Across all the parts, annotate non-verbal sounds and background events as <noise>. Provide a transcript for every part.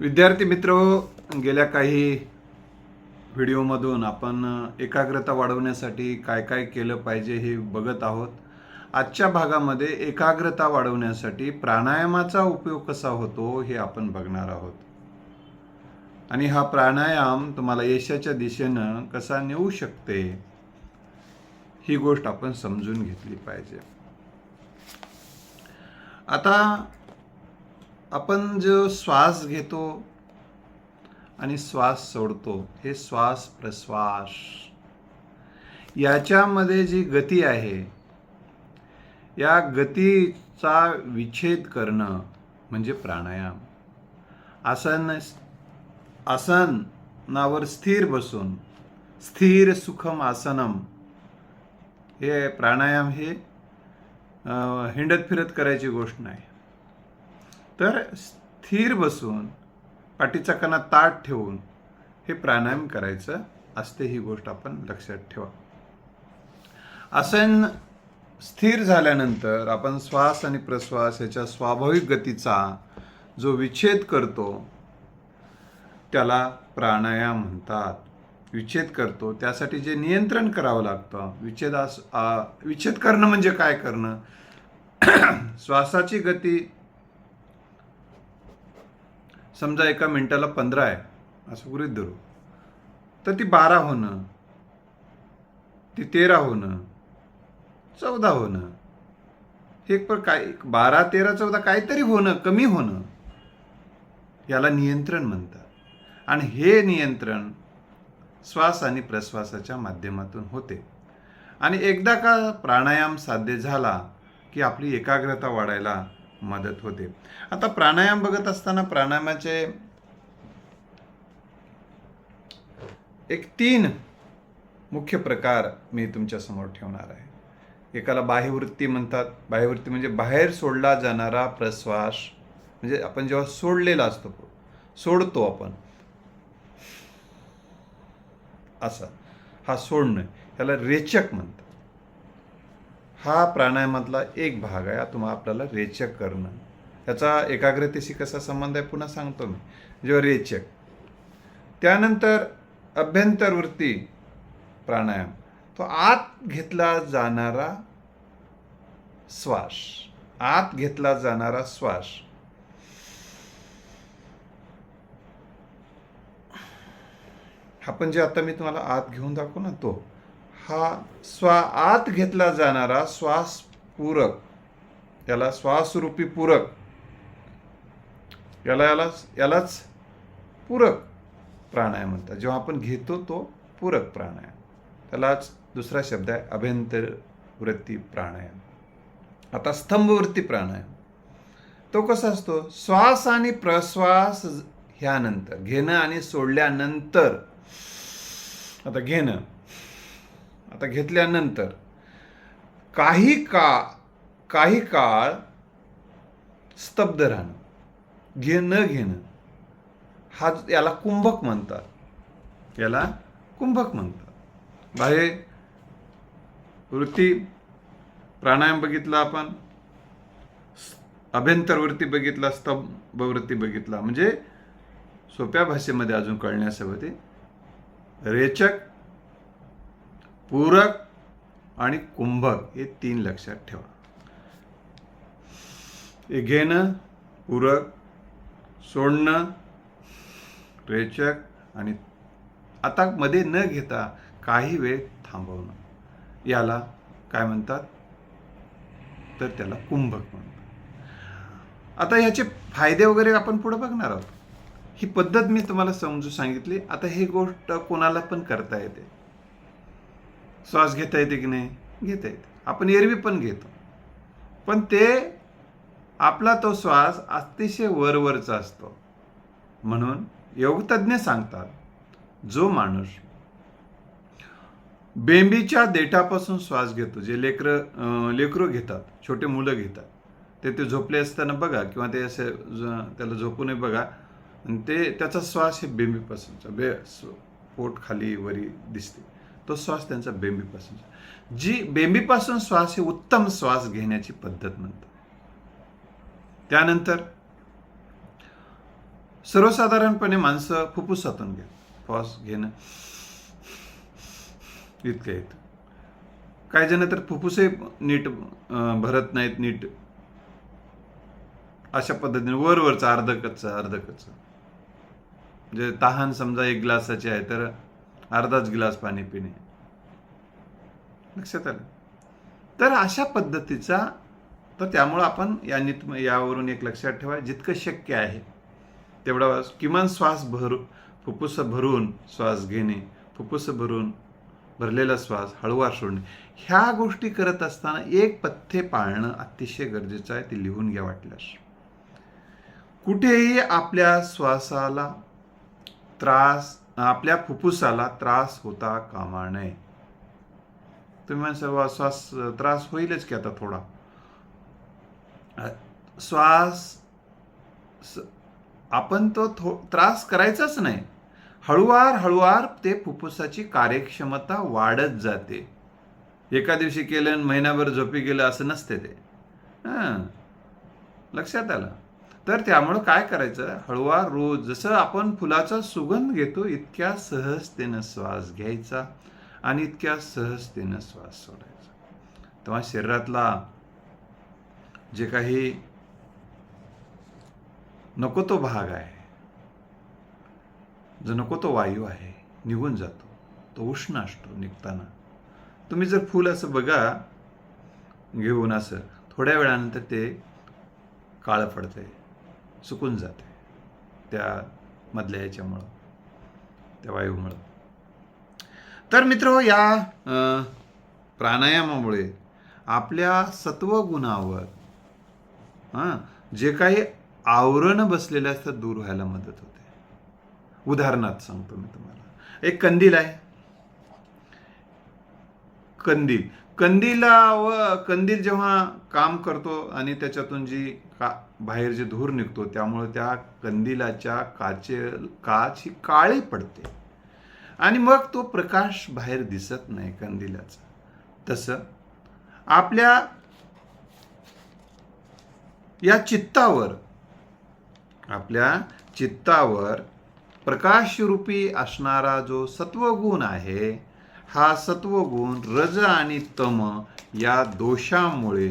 विद्यार्थी मित्र गेल्या काही व्हिडिओमधून आपण एकाग्रता वाढवण्यासाठी काय काय केलं पाहिजे हे बघत आहोत. आजच्या भागामध्ये एकाग्रता वाढवण्यासाठी प्राणायामाचा उपयोग कसा होतो हे आपण बघणार आहोत. आणि हा प्राणायाम तुम्हाला यशाच्या दिशेनं कसा नेऊ शकते ही गोष्ट आपण समजून घेतली पाहिजे. आता आपण जो श्वास घेतो आणि श्वास सोडतो हे श्वास प्रश्वास. याच्यामध्ये जी गती आहे या गतीचा विच्छेद करणं म्हणजे प्राणायाम. आसन आसनावर स्थिर बसून स्थिर सुखम आसनम हे प्राणायाम हे हिंडत फिरत करायची गोष्ट नाही. तर स्थिर बसून पाठीचा कणा ताट ठेवून हे प्राणायाम करायचं असते ही गोष्ट आपण लक्षात ठेवा. आसन स्थिर झाल्यानंतर आपण श्वास आणि प्रश्वास याच्या स्वाभाविक गतीचा जो विच्छेद करतो त्याला प्राणायाम म्हणतात. विच्छेद करतो त्यासाठी जे नियंत्रण करावं लागतं. विच्छेदास विच्छेद करणं म्हणजे काय करणं? <clears throat> श्वासाची गती समजा एका मिनिटाला पंधरा आहे असं गृहित धरू. तर ती बारा होणं ती तेरा होणं चौदा होणं. हे पण काय बारा तेरा चौदा काहीतरी होणं कमी होणं याला नियंत्रण म्हणतात. आणि हे नियंत्रण श्वास आणि प्रश्वासाच्या माध्यमातून होते. आणि एकदा का प्राणायाम साध्य झाला की आपली एकाग्रता वाढायला मदत होते. आता प्राणायाम बघत असताना प्राणायामाचे एक तीन मुख्य प्रकार मी तुमच्यासमोर ठेवणार आहे. एकाला बाह्यवृत्ती म्हणतात. बाह्यवृत्ती म्हणजे बाहेर सोडला जाणारा प्रश्वास. म्हणजे आपण जेव्हा सोडलेला असतो सोडतो आपण. असा. हा सोडणं याला रेचक म्हणतात. हा प्राणायामातला एक भाग आहे. हा तुम्हाला आपल्याला रेचक करणं. त्याचा एकाग्रतेशी कसा संबंध आहे पुन्हा सांगतो मी. जेव्हा रेचक. त्यानंतर अभ्यंतरवृत्ती प्राणायाम. तो आत घेतला जाणारा श्वास. आत घेतला जाणारा श्वास. आपण जे आता मी तुम्हाला आत घेऊन दाखवू ना तो. हा स्वा आत घेतला जाणारा श्वास पूरक याला श्वासरूपी पूरक. याला याला यालाच पूरक प्राणायाम म्हणतात. जेव्हा आपण घेतो तो पूरक प्राणायाम. त्यालाच दुसरा शब्द आहे अभ्यंतर वृत्ती प्राणायाम. आता स्तंभवृत्ती प्राणायाम. तो कसा असतो? श्वास आणि प्रश्वास ह्यानंतर घेणं आणि सोडल्यानंतर. आता घेणं. दत्त घेतल्यानंतर काही का काही काळ स्तब्ध राहणं घेणं घेणं हा याला कुंभक म्हणतात. याला कुंभक म्हणतात. बाहेर वृत्ती प्राणायाम बघितला आपण अभ्यंतरवृत्ती बघितला स्तंभवृत्ती बघितला. म्हणजे सोप्या भाषेमध्ये अजून कळण्यासाठी रेचक पूरक आणि कुंभक हे तीन लक्षात ठेवा. हे घेणं पूरक सोडणं रेचक आणि आता मध्ये न घेता काही वेळ थांबवणं. याला काय म्हणतात? तर त्याला कुंभक म्हणतात. आता ह्याचे फायदे वगैरे आपण पुढे बघणार आहोत. ही पद्धत मी तुम्हाला समजून सांगितली. आता ही गोष्ट कोणाला पण करता येते. श्वास घेता येते की नाही? घेता येते. आपण एरवी पण घेतो. पण ते आपला तो श्वास अतिशय वरवरचा असतो. म्हणून योगतज्ञ सांगतात जो माणूस बेंबीच्या देठापासून श्वास घेतो जे लेकरं लेकरं घेतात छोटे मुलं घेतात ते ते झोपले असताना बघा किंवा ते असे त्याला झोपूनही बघा. आणि ते त्याचा श्वास हे बेंबीपासूनचा बे पोट खाली वरी दिसते. तो श्वास त्यांचा बेंबीपासून जी बेंबीपासून श्वास ही उत्तम श्वास घेण्याची पद्धत म्हणतात. त्यानंतर सर्वसाधारणपणे माणसं फुफ्फुसातून घेत श्वास घेणं इतकं येतं. काही जण तर फुफ्फुसे नीट भरत नाहीत नीट अशा पद्धतीने वरवरचं अर्ध कच्चा अर्ध कच्चा म्हणजे तहान समजा एक ग्लासाची आहे तर अर्धाच ग्लास पाणी पिणे. लक्षात आलं? तर अशा पद्धतीचा तर त्यामुळं आपण या नित यावरून एक लक्षात ठेवा जितकं शक्य आहे तेवढा किमान श्वास भरू फुफ्फुस भरून श्वास घेणे फुप्फुस भरून भरलेला श्वास हळूवार सोडणे ह्या गोष्टी करत असताना एक पथ्य पाळणं अतिशय गरजेचं आहे ते लिहून घ्या वाटल्यास. कुठेही आपल्या श्वासाला त्रास आपल्या फुफ्फुसाला त्रास होता कामा नये. तुम्ही म्हणसा श्वास त्रास होईलच की आता थोडा. श्वास आपण तो थो त्रास करायचाच नाही. हळूवार हळूवार ते फुफ्फुसाची कार्यक्षमता वाढत जाते. एका दिवशी केलं आणि महिनाभर झोपी गेलं असं नसते ते. हां. लक्षात आलं? तर त्यामुळं काय करायचं? हळूवार रोज जसं आपण फुलाचा सुगंध घेतो इतक्या सहजतेनं श्वास घ्यायचा आणि इतक्या सहजतेनं श्वास सोडायचा. तेव्हा शरीरातला जे काही नको तो भाग आहे जो नको तो वायू आहे निघून जातो. तो उष्ण असतो निघताना. तुम्ही जर फूल असं बघा घेऊन असं थोड्या वेळानंतर ते काळं पडतंय. सुकून जाते. त्या मधल्या याच्यामुळं त्या वायूमुळं. तर मित्र या प्राणायामामुळे आपल्या सत्वगुणावर हां जे काही आवरण बसलेले असतात दूर व्हायला मदत होते. उदाहरणार्थ सांगतो मी तुम्हाला. एक कंदील आहे. कंदील. कंदीला व कंदील जेव्हा काम करतो आणि त्याच्यातून जी का बाहेर जे धूर निघतो त्यामुळे त्या कंदिलाच्या काचे काच ही काळी पडते. आणि मग तो प्रकाश बाहेर दिसत नाही कंदिलाचा. तसं आपल्या या चित्तावर आपल्या चित्तावर प्रकाशरूपी असणारा जो सत्वगुण आहे हा सत्वगुण रज आणि तम या दोषामुळे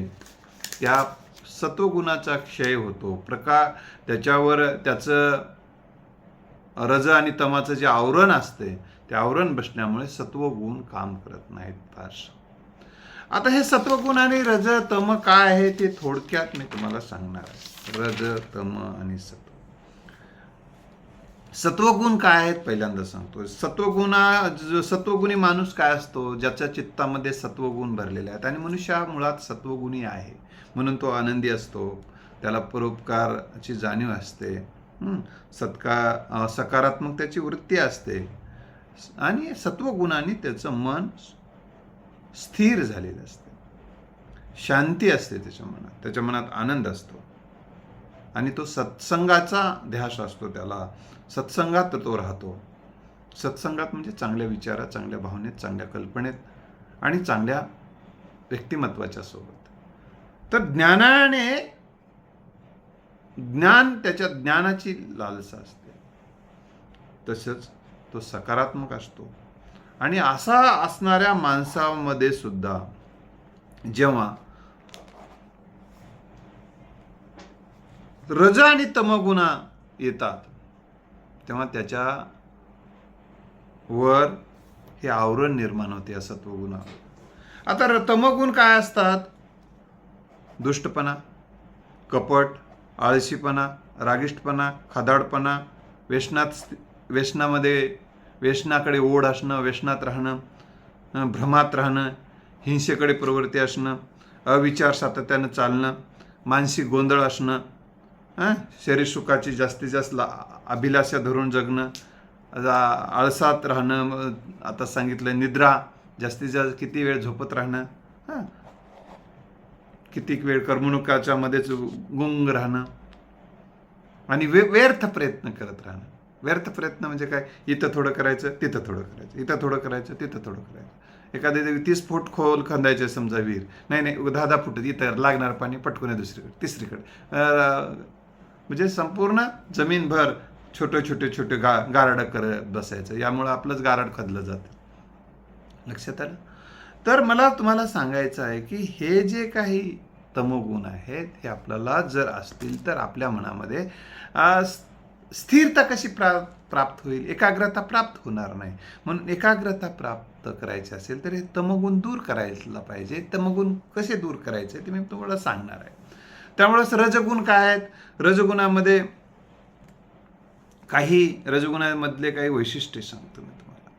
त्या सत्वगुणाचा क्षय होतो. प्रका त्याच्यावर त्याचं रज आणि तमाचं जे आवरण असते ते आवरण बसण्यामुळे सत्वगुण काम करत नाहीत फार आता हे सत्वगुण आणि रज तम काय आहे ते थोडक्यात मी तुम्हाला सांगणार आहे. रज तम आणि सत्व. सत्वगुण काय आहेत पहिल्यांदा सांगतो सत्वगुणा सत्वगुणी माणूस काय असतो? ज्याच्या चित्तामध्ये सत्वगुण भरलेले आहेत. आणि मनुष्य हा मुळात सत्वगुणी आहे. म्हणून तो आनंदी असतो. त्याला परोपकाराची जाणीव असते. सत्का सकारात्मक त्याची वृत्ती असते. आणि सत्वगुणाने त्याचं मन स्थिर झालेलं असते. शांती असते त्याच्या मनात. त्याच्या मनात आनंद असतो. आणि तो सत्संगाचा ध्यास असतो त्याला. सत्संगात तो राहतो. सत्संगात म्हणजे चांगल्या विचारात चांगल्या भावनेत चांगल्या कल्पनेत आणि चांगल्या व्यक्तिमत्वाच्या सोबत. तर ज्ञानाने ज्ञान त्याच्या ज्ञानाची लालसा असते. तसंच तो सकारात्मक असतो. आणि असा असणाऱ्या माणसामध्ये सुद्धा जेव्हा रज आणि तमगुणा येतात. तेव्हा त्याच्या वर हे आवरण निर्माण होते या सत्वगुणावर आता तमगुण काय असतात? दुष्टपणा कपट आळशीपणा रागिष्टपणा खादाडपणा व्यसनात व्यसनामध्ये व्यसनाकडे ओढ असणं व्यसनात राहणं भ्रमात राहणं हिंसेकडे प्रवृत्ती असणं अविचार सातत्यानं चालणं मानसिक गोंधळ असणं शरीर सुखाची जास्तीत जास्त ला अभिलाषा धरून जगणं आळसात राहणं आता सांगितलं निद्रा जास्तीत जास्त किती वेळ झोपत राहणं हां? कितीक वेळ करमणुकाच्या मध्येच गुंग राहणं आणि वे व्यर्थ प्रयत्न करत राहणं. व्यर्थ प्रयत्न म्हणजे काय? इथं थोडं करायचं तिथं थोडं करायचं. इथं थोडं करायचं तिथं थोडं करायचं. एखाद्या दिवशी तीस फूट खोल खंदायचे समजा विहीर नाही नाही दहा दहा फूट इथं लागणार पाणी पटकून आहे दुसरीकडे तिसरीकडे. म्हणजे संपूर्ण जमीनभर छोटे छोटे छोटे गा गारडं करत बसायचं. यामुळं आपलंच गारड खदलं जातं. लक्षात आलं? तर मला तुम्हाला सांगायचं आहे की हे जे काही तमोगुण आहेत हे आपल्याला जर असतील तर आपल्या मनामध्ये स्थिरता कशी प्रा प्राप्त होईल? एकाग्रता प्राप्त होणार नाही. म्हणून एकाग्रता प्राप्त करायची असेल तर हे तमोगुण दूर करायला पाहिजे. तमगुण कसे दूर करायचे ते मी तुम्हाला सांगणार आहे. त्यामुळेच रजगुण काय आहेत? रजगुणामध्ये काही रजगुणामधले काही वैशिष्ट्ये सांगतो मी तुम्हाला.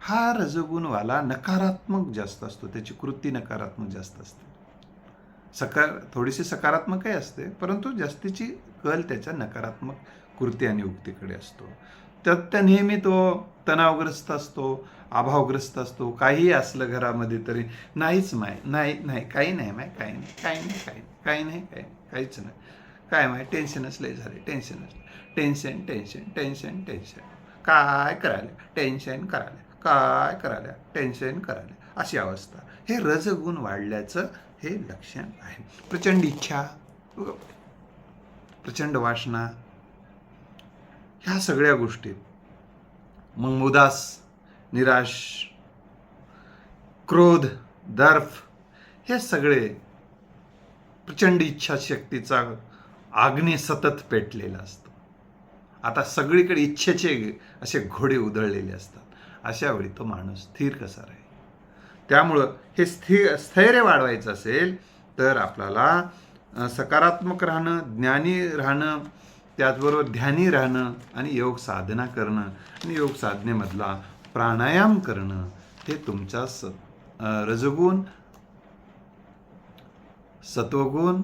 हा रजगुणवाला नकारात्मक जास्त असतो. त्याची कृती नकारात्मक जास्त असते. सकार थोडीशी सकारात्मकही असते परंतु जास्तीची कल त्याच्या नकारात्मक कृती आणि उक्तीकडे असतो. त्यात त्या नेहमी तो तणावग्रस्त असतो. अभावग्रस्त असतो काही असलं घरामध्ये तरी. नाहीच माय नाही नाही काही नाही माय काही नाही काही नाही काही नाही काही नाही काही नाही काहीच नाही. काय माय टेन्शनच लय झाले टेन्शनच. Tension tension tension tension. काय करायला? टेन्शन करायला काय करायला? टेन्शन करायला. अशी अवस्था. हे रजगुण वाढल्याचं हे लक्षण आहे. प्रचंड इच्छा. प्रचंड वासना. ह्या सगळ्या गोष्टी. मग उदास. निराश क्रोध दर्फ हे सगळे प्रचंड इच्छाशक्तीचा आग्ने सतत पेटलेला असतो. आता सगळीकडे इच्छेचे असे घोडे उधळलेले असतात. अशा वेळी तो माणूस स्थिर कसा राहील? त्यामुळं हे स्थिर स्थैर्य वाढवायचं असेल तर आपल्याला सकारात्मक राहणं ज्ञानी राहणं त्याचबरोबर ध्यानी राहणं आणि योग साधना करणं आणि योग साधनेमधला प्राणायाम करणं हे तुमचा स रजगुण सत्वगुण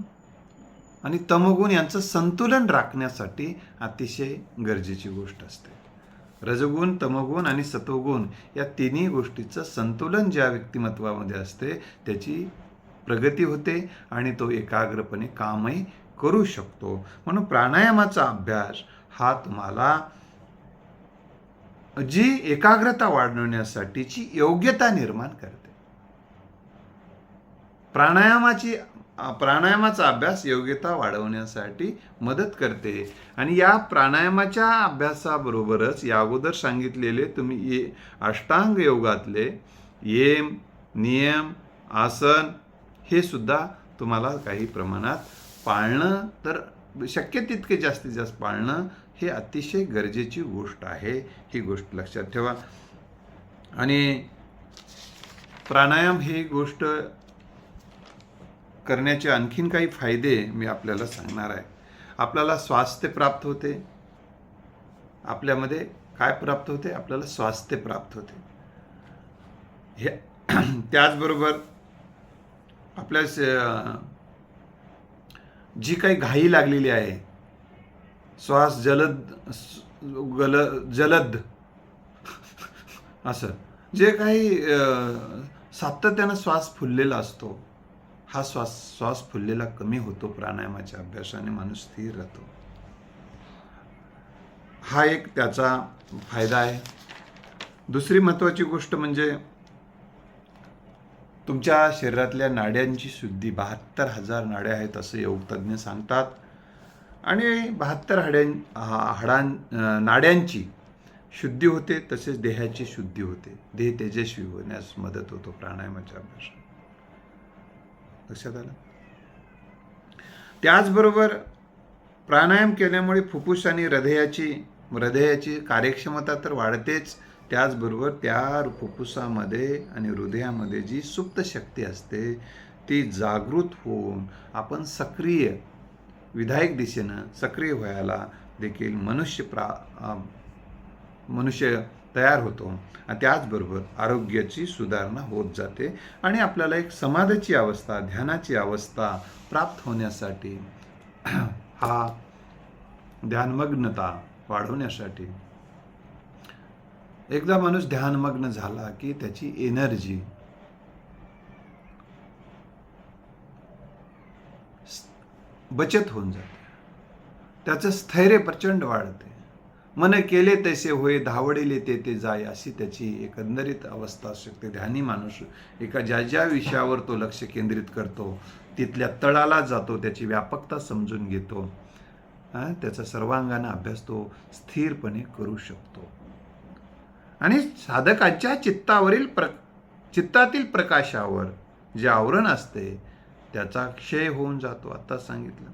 आणि तमगुण यांचं संतुलन राखण्यासाठी अतिशय गरजेची गोष्ट असते. रजगुण तमगुण आणि सत्वगुण या तिन्ही गोष्टीचं संतुलन ज्या व्यक्तिमत्वामध्ये असते त्याची प्रगती होते आणि तो एकाग्रपणे कामही करू शकतो. म्हणून प्राणायामाचा अभ्यास हा तुम्हाला जी एकाग्रता वाढवण्यासाठीची योग्यता निर्माण करते. प्राणायामाची प्राणायामाचा अभ्यास योग्यता वाढवण्यासाठी मदत करते. आणि या प्राणायामाच्या अभ्यासाबरोबरच या अगोदर सांगितलेले तुम्ही ये अष्टांग योगातले येम नियम आसन हे सुद्धा तुम्हाला काही प्रमाणात पाळणं तर शक्य तितके जास्तीत जास्त पाळणं हे अतिशय गरजेची गोष्ट आहे. ही गोष्ट लक्षात ठेवा. आणि प्राणायाम ही गोष्ट करण्याचे आणखीन काही फायदे मी आपल्याला सांगणार आहे. आपल्याला स्वास्थ्य प्राप्त होते. आपल्यामध्ये काय प्राप्त होते? आपल्याला स्वास्थ्य प्राप्त होते. हे <clears throat> त्याचबरोबर आपल्या जी काही घाई लागलेली आहे श्वास जलद गल जलद. असं. जे काही सातत्यानं श्वास फुललेला असतो हा श्वास श्वास फुललेला कमी होतो प्राणायामाच्या अभ्यासाने माणूस स्थिर राहतो. हा एक त्याचा फायदा आहे. दुसरी महत्त्वाची गोष्ट म्हणजे तुमच्या शरीरातल्या नाड्यांची शुद्धी बहात्तर हजार नाड्या आहेत असं योगतज्ञ सांगतात. आणि बहात्तर हाड्यां हा- हाडां नाड्यांची शुद्धी होते तसेच देहाची शुद्धी होते. देह तेजस्वी होण्यास मदत होतो प्राणायामाच्या अभ्यासात लक्षात आलं? त्याचबरोबर प्राणायाम केल्यामुळे फुफ्फुस आणि हृदयाची हृदयाची कार्यक्षमता तर वाढतेच. त्याचबरोबर त्या फुफ्फुसामध्ये आणि हृदयामध्ये जी सुप्त शक्ती असते ती जागृत होऊन आपण सक्रिय विधायक दिशेनं सक्रिय व्हायला देखील मनुष्य प्रा मनुष्य तयार होतो. आणि त्याचबरोबर आरोग्याची सुधारणा होत जाते आणि आपल्याला एक समाधाची अवस्था ध्यानाची अवस्था प्राप्त होण्यासाठी हा ध्यानमग्नता वाढवण्यासाठी. एकदा माणूस ध्यानमग्न झाला की त्याची एनर्जी बचत होऊन जाते. त्याचं स्थैर्य प्रचंड वाढते. मन केले तैसे होय धावडिले ते ते जाय अशी त्याची एकंदरीत अवस्था असू शकते. ध्यानी माणूस एका ज्या ज्या विषयावर तो लक्ष केंद्रित करतो तिथल्या तळाला जातो त्याची व्यापकता समजून घेतो त्याचा सर्वांगाने अभ्यास तो स्थिरपणे करू शकतो. आणि साधकाच्या चित्तावरील प्र चित्तातील प्रकाशावर जे आवरण असते त्याचा क्षय होऊन जातो आत्ताच सांगितलं.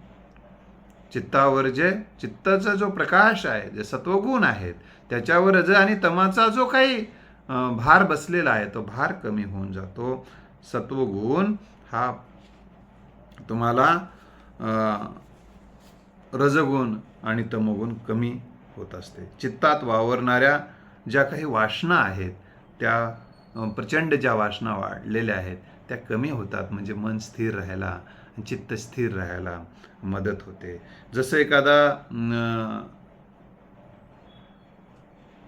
चित्तावर जे चित्ताचा जो प्रकाश आहे जे सत्वगुण आहेत त्याच्यावर रज आणि तमाचा जो काही भार बसलेला आहे तो भार कमी होऊन जातो. सत्वगुण हा तुम्हाला रजगुण आणि तमगुण कमी होत असते. चित्तात वावरणाऱ्या ज्या काही वासना आहेत त्या प्रचंड ज्या वासना वाढलेल्या आहेत त्या कमी होतात म्हणजे मन स्थिर राहायला चित्त स्थिर राहायला मदत होते. जसं एखादा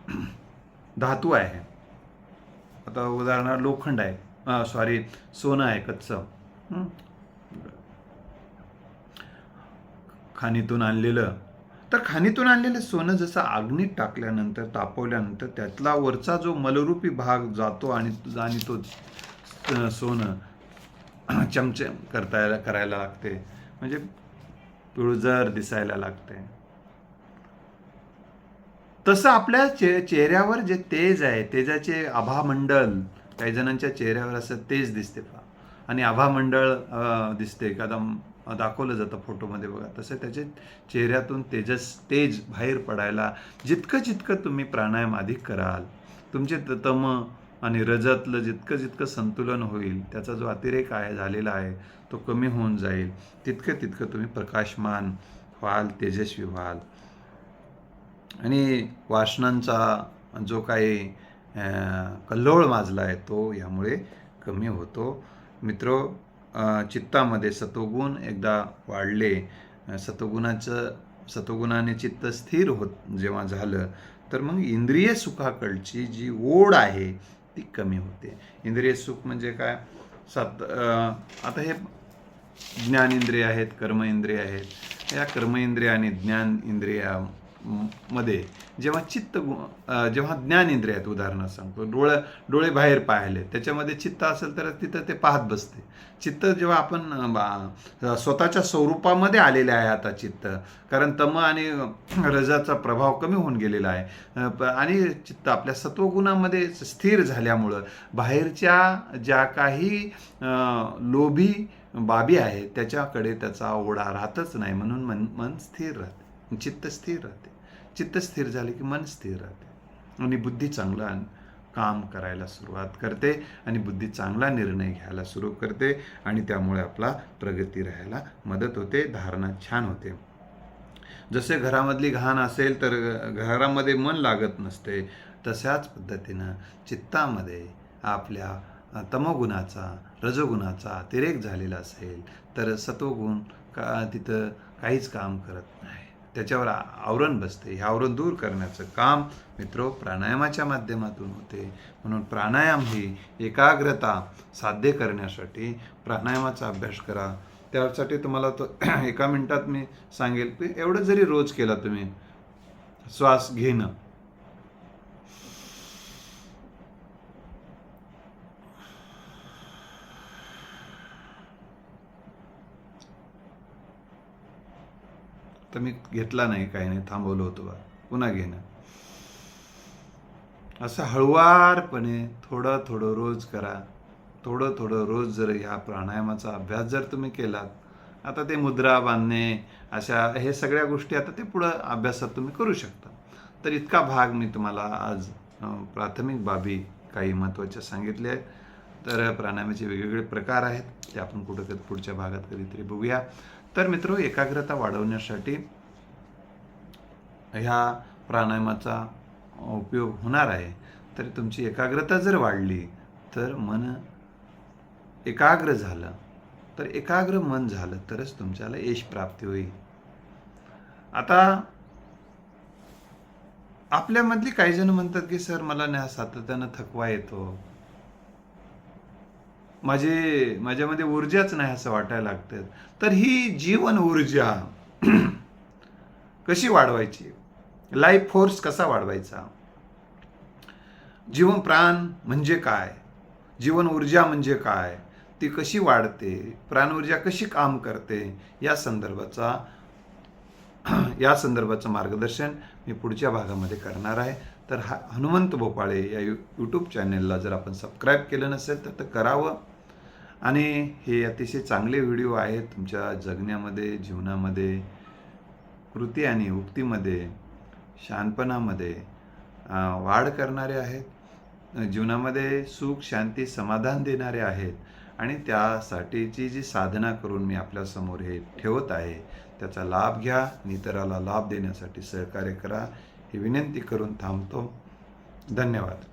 <clears throat> धातू आहे. आता उदाहरणार्थ लोखंड आहे. सॉरी सोनं आहे कच्चं. खाणीतून आणलेलं. तर खाणीतून आणलेलं सोनं जसं अग्नीत टाकल्यानंतर तापवल्यानंतर त्यातला वरचा जो मलरूपी भाग जातो आणि आणि तो सोनं <clears throat> चमचम करता करायला लागते. म्हणजे पिळजर दिसायला लागते. तसं आपल्या चे चेहऱ्यावर जे तेज आहे तेजाचे आभामंडल काही जणांच्या चेहऱ्यावर असं तेज दिसते पहा. आणि आभामंडळ दिसते. एखादा दाखवलं जातं फोटोमध्ये बघा. तसं त्याचे चेहऱ्यातून तेजस तेज बाहेर पडायला जितकं जितकं तुम्ही प्राणायाम अधिक कराल तुमचे तम आणि रजतलं जितकं जितकं संतुलन होईल त्याचा जो अतिरेक आहे झालेला आहे तो कमी होऊन जाईल. तितकं तितकं तुम्ही प्रकाशमान व्हाल तेजस्वी व्हाल. आणि वासनांचा जो काही कल्लोळ माजला आहे तो यामुळे कमी होतो. मित्र चित्तामध्ये सतोगुण एकदा वाढले सतोगुणाचं सतोगुणाने चित्त स्थिर होत जेव्हा झालं तर मग इंद्रिय सुखाकडची जी ओढ आहे ती कमी होते. इंद्रिय सुख म्हणजे काय? सात आता हे ज्ञान इंद्रिय आहेत कर्म इंद्रिय आहेत. या कर्म इंद्रिय आणि ज्ञान इंद्रिया मध्ये जेव्हा चित्त जेव्हा ज्ञान इंद्रिय आहेत उदाहरणार्थ सांगतो डोळ्या डोळे बाहेर पाहिले त्याच्यामध्ये चित्त असेल तर तिथं ते पाहत बसते. चित्त जेव्हा आपण बा- स्वतःच्या स्वरूपामध्ये आलेले आहे आता चित्त कारण तम आणि रजाचा प्रभाव कमी होऊन गेलेला आहे. आणि चित्त आपल्या सत्वगुणामध्ये स्थिर झाल्यामुळं बाहेरच्या ज्या काही लोभी बाबी आहेत त्याच्याकडे त्याचा ओढा राहतच नाही म्हणून मन मन स्थिर राहते. चित्त स्थिर राहते. चित्त स्थिर झाले की मन स्थिर राहते. आणि बुद्धी चांगला काम करायला सुरुवात करते आणि बुद्धी चांगला निर्णय घ्यायला सुरू करते आणि त्यामुळे आपला प्रगती राहायला मदत होते धारणा छान होते. जसे घरामधली घाण असेल तर घरामध्ये मन लागत नसते तशाच पद्धतीनं चित्तामध्ये आपल्या तमोगुणाचा रजोगुणाचा अतिरेक झालेला असेल तर सत्वगुण का तिथं काहीच काम करत नाही. त्याच्यावर आवरण बसते. हे आवरण दूर करण्याचं काम मित्रो प्राणायामाच्या माध्यमातून होते. म्हणून प्राणायाम ही एकाग्रता साध्य करण्यासाठी प्राणायामाचा अभ्यास करा. त्यासाठी तुम्हाला तो एका मिनटात मी सांगेल की एवढं जरी रोज केला तुम्ही श्वास घेणं तर मी घेतला नाही काही नाही थांबवलं होतं बा. पुन्हा घेणं असं हळुवारपणे थोडं थोडं रोज करा. थोडं थोडं रोज जर ह्या प्राणायामाचा अभ्यास जर तुम्ही केलात आता ते मुद्रा बांधणे अशा हे सगळ्या गोष्टी आता ते पुढं अभ्यासात तुम्ही करू शकता. तर इतका भाग मी तुम्हाला आज प्राथमिक बाबी काही महत्त्वाच्या सांगितल्या आहेत. तर प्राणायामाचे वेगवेगळे प्रकार आहेत ते आपण कुठं कधी पुढच्या भागात कधीतरी बघूया. तर मित्र एकाग्रता वाढवण्यासाठी ह्या प्राणायामाचा उपयोग होणार आहे. तर तुमची एकाग्रता जर वाढली तर मन एकाग्र झालं. तर एकाग्र मन झालं तरच तुमच्याला यश प्राप्ती होईल. आता आपल्यामधली काही जण म्हणतात की सर मला ना सातत्यानं थकवा येतो. माझे माझ्यामध्ये ऊर्जाच नाही असं वाटायला लागतं तर ही जीवन ऊर्जा <clears throat> कशी वाढवायची? लाईफ फोर्स कसा वाढवायचा? जीवन प्राण म्हणजे काय? जीवन ऊर्जा म्हणजे काय? ती कशी वाढते? प्राण ऊर्जा कशी काम करते? या संदर्भाचा <clears throat> या संदर्भाचं मार्गदर्शन मी पुढच्या भागामध्ये करणार आहे. तर हा हनुमंत भोपाळे या यू यूट्यूब चॅनेलला जर आपण सबस्क्राईब केलं नसेल तर ते करावं. आणि हे अतिशय चांगले व्हिडिओ आहेत तुमच्या जगण्यामध्ये जीवनामध्ये कृती आणि उक्तीमध्ये शहाणपणामध्ये वाढ करणारे आहेत. जीवनामध्ये सुख शांती समाधान देणारे आहेत. आणि त्यासाठीची जी साधना करून मी आपल्यासमोर हे ठेवत आहे त्याचा लाभ घ्या. इतराला लाभ देण्यासाठी सहकार्य करा. ही विनंती करून थांबतो. धन्यवाद.